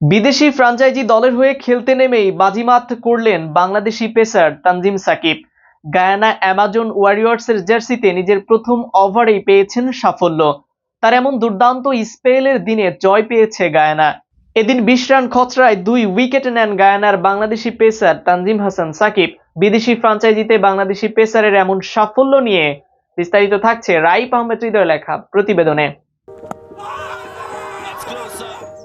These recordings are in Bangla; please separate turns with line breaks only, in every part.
বিদেশি ফ্রাঞ্চাইজি দলের হয়ে খেলতে নেমেই বাজিমাত করলেন Bangladeshi pacer Tanzim Sakib. Guyana Amazon ওয়ারিয়র্সের জার্সিতে নিজের প্রথম ওভারেই পেয়েছেন সাফল্য। তার এমন দুর্দান্ত স্পেলের দিনে জয় পেয়েছে গায়ানা। এদিন বিশ রান খচড়ায় দুই উইকেট নেন গায়ানার বাংলাদেশি পেসার তানজিম হাসান সাকিব। বিদেশি ফ্রাঞ্চাইজিতে বাংলাদেশি পেসারের এমন সাফল্য নিয়ে বিস্তারিত থাকছে রাইপ আহমেদ হৃদয় লেখা প্রতিবেদনে।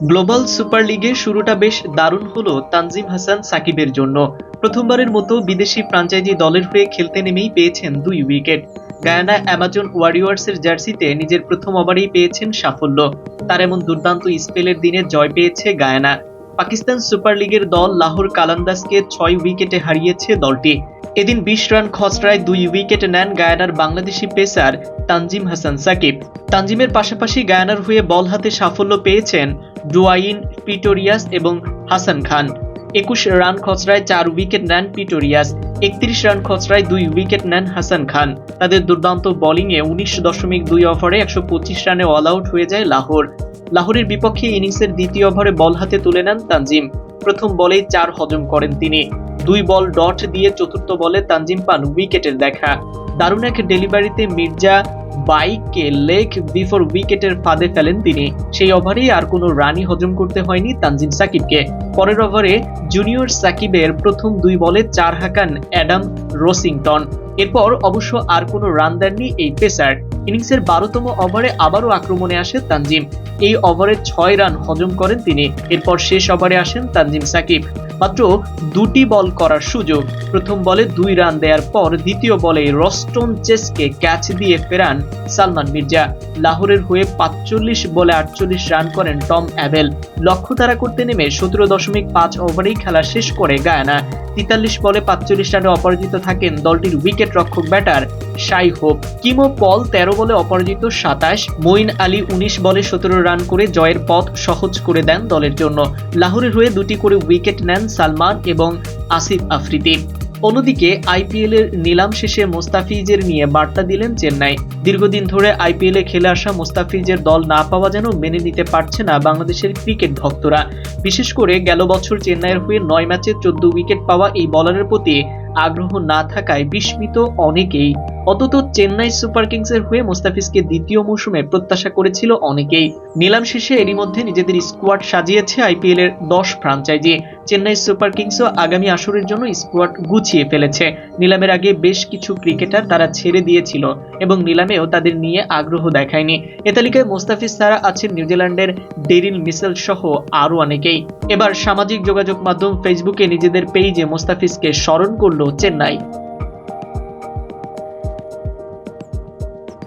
গ্লোবাল সুপার লিগে শুরুটা বেশ দারুণ হলো তানজিম হাসান সাকিবের জন্য। প্রথমবারের মতো বিদেশি ফ্রাঞ্চাইজি দলের হয়ে খেলতে নেমেই পেয়েছেন দুই উইকেট। গায়ানা অ্যামাজন ওয়ারিয়র্সের জার্সিতে নিজের প্রথম ওভারেই পেয়েছেন সাফল্য। তার এমন দুর্দান্ত স্পেলের দিনে জয় পেয়েছে গায়ানা। পাকিস্তান সুপার লিগের দল লাহোর কালান্দাসকে ছয় উইকেটে হারিয়েছে দলটি। এদিন বিশ রান খসড়ায় দুই উইকেট নেন গায়ানার বাংলাদেশি পেসার তানজিম হাসান সাকিব। তানজিমের পাশাপাশি গায়ানার হয়ে বল হাতে সাফল্য পেয়েছেন ডুয়াইন, পিটোরিয়াস এবং হাসান খান। একুশ রান খসড়ায় চার উইকেট নেন পিটোরিয়াস, একত্রিশ রান খসড়ায় দুই উইকেট নেন হাসান খান। তাদের দুর্দান্ত বোলিংয়ে উনিশ দশমিক দুই ওভারে একশো পঁচিশ রানে অল আউট হয়ে যায় লাহোর। লাহোরের বিপক্ষে ইনিংসের দ্বিতীয় ওভারে বল হাতে তুলে নেন তানজিম। প্রথম বলেই চার হজম করেন তিনি। দুই বল ডট দিয়ে চতুর্থ বলে তানজিম পান উইকেটের দেখা। দারুণ এক ডেলিভারিতে মির্জা বাইককে লেগ বিফোর উইকেটের ফাঁদে ফেলেন তিনি। সেই ওভারেই আর কোনো রানই হজম করতে হয়নি তানজিম সাকিবকে। পরের ওভারে জুনিয়র সাকিবের প্রথম দুই বলে চার হাঁকান অ্যাডাম রসিংটন। এরপর অবশ্য আর কোনো রান দেননি এই পেসার। ইনিংসের বারোতম ওভারে আবারও আক্রমণে আসে তানজিম। এই ওভারে ছয় রান হজম করেন তিনি। এরপর শেষ ওভারে আসেন তানজিম সাকিব। মাত্র দুটি বল করার সুযোগ। প্রথম বলে দুই রান দেওয়ার পর দ্বিতীয় বলে রস্টন চেসকে ক্যাচ দিয়ে ফেরান সালমান মির্জা। লাহোরের হয়ে পাঁচচল্লিশ বলে আটচল্লিশ রান করেন টম অ্যাবেল লক্ষ্য তারা করতে নেমে সতেরো দশমিক পাঁচ ওভারেই খেলা শেষ করে গায়ানা। তেতাল্লিশ বলে পাঁচচল্লিশ রানে অপরাজিত থাকেন দলটির উইকেট রক্ষক ব্যাটার শাই হোপ। কিমো পল তেরো বলে অপরাজিত সাতাশ, মঈন আলী উনিশ বলে সতেরো রান করে জয়ের পথ সহজ করে দেন দলের জন্য। লাহোরের হয়ে দুটি করে উইকেট নেন সালমান এবং আসিফ আফ্রিদি। অন্যদিকে আইপিএল এর নিলাম শেষে মোস্তাফিজের নিয়ে বার্তা দিলেন চেন্নাই। দীর্ঘদিন ধরে আইপিএল এ খেলে আসা মোস্তাফিজের দল না পাওয়া যেন মেনে নিতে পারছে না বাংলাদেশের ক্রিকেট ভক্তরা। বিশেষ করে গেল বছর চেন্নাইয়ের হয়ে নয় ম্যাচে চোদ্দ উইকেট পাওয়া এই বলারের প্রতি আগ্রহ না থাকায় বিস্মিত অনেকেই। অন্তত চেন্নাই সুপার কিংসের হয়ে মোস্তাফিজকে দ্বিতীয় মৌসুমে প্রত্যাশা করেছিল অনেকেই। নিলাম শেষে এরই মধ্যে নিজেদের স্কোয়াড সাজিয়েছে আইপিএল এর দশ ফ্রাঞ্চাইজি। চেন্নাই সুপার কিংসও আগামী আসরের জন্য স্কোয়াড গুছিয়ে ফেলেছে। নিলামের আগে বেশ কিছু ক্রিকেটার তারা ছেড়ে দিয়েছিল এবং নিলামেও তাদের নিয়ে আগ্রহ দেখায়নি। এ তালিকায় মোস্তাফিজ ছাড়া আছেন নিউজিল্যান্ডের ডেরিল মিসেল সহ আরও অনেকেই। এবার সামাজিক যোগাযোগ মাধ্যম ফেসবুকে নিজেদের পেজে মোস্তাফিজকে স্মরণ করল চেন্নাই।